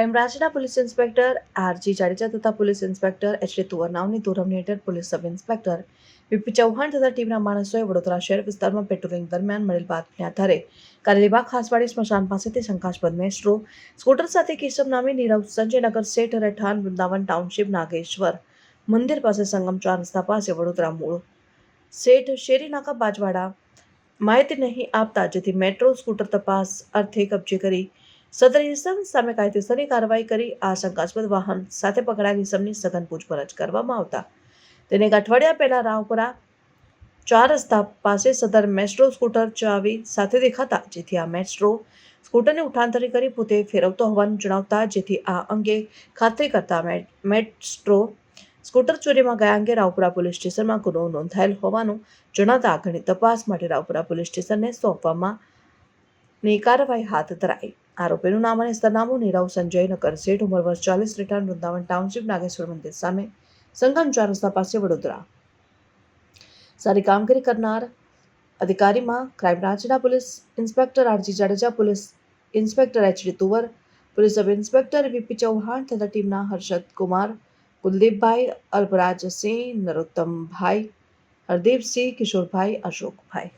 Crime police inspector RG Jadeja તથા police inspector H D Tuvar નામની ધોરણની હેઠળ police sub inspector VP Chauhan તથા ટીમના માણસોએ વડોદરા શહેર વિસ્તારમાં પેટ્રોલિંગ દરમિયાન મળેલ બાતમીને આધારે કારેલીબાગ, ખાસવાડી, સ્મશાન પાસેથી શંકાસ્પદ મેસ્ટ્રો સ્કૂટર સાથે કેશવ નામી નીરવ સંજયનગર સેઠ રહેઠાણ વૃંદાવન ટાઉનશીપ, નાગેશ્વર મંદિર પાસે સંગમ ચાર રસ્તા પાસે વડોદરા મૂળ. શેઠ શેરીનાકા બાજવાડા, માહિતી નહીં આપતા જેથી મેટ્રો, સ્કૂટર તપાસ અર્થે કબજે કરી સદર ઇસમ સામે કાયદેસરની કાર્યવાહી કરી આ શંકાસ્પદ વાહન સાથે પકડાયેલ ઇસમની સઘન પૂછપરછ કરવામાં આવતા. તેને એક અઠવાડિયા પહેલાં રાવપુરા ચાર રસ્તા પાસે સદર મેટ્રો સ્કૂટર ચાવી સાથે દેખાતા, જેથી આ મેટ્રો સ્કૂટરને ઉઠાંતરી કરી પોતે ફેરવતો હોવાનું જણાવતા, જેથી આ અંગે ખાતરી કરતા મેટ્રો સ્કૂટર ચોરીમાં ગયા અંગે રાવપુરા પોલીસ સ્ટેશનમાં ગુનો નોંધાયેલ હોવાનું જણાતા આગળની તપાસ માટે રાવપુરા પોલીસ સ્ટેશનને સોંપવામાં ની કાર્યવાહી હાથ ધરાઈ. આરોપીનું નામ અને સરનામું નીરવ સંજય નગર શેઠ ઉંમર વર્ષ ચાલીસ રિટર્ન વૃંદાવન ટાઉનશીપ નાગેશ્વર મંદિર સામે સંગમ ચાર રસ્તા પાસે વડોદરા. સારી કામગીરી કરનાર અધિકારીમાં ક્રાઇમ બ્રાન્ચના police inspector RG Jadeja, police inspector HD Tuvar, police sub inspector VP Chauhan તથા ટીમના હર્ષદ કુમાર, કુલદીપભાઈ, અલ્પરાજસિંહ, નરોત્તમભાઈ, હરદીપસિંહ, કિશોરભાઈ, અશોકભાઈ.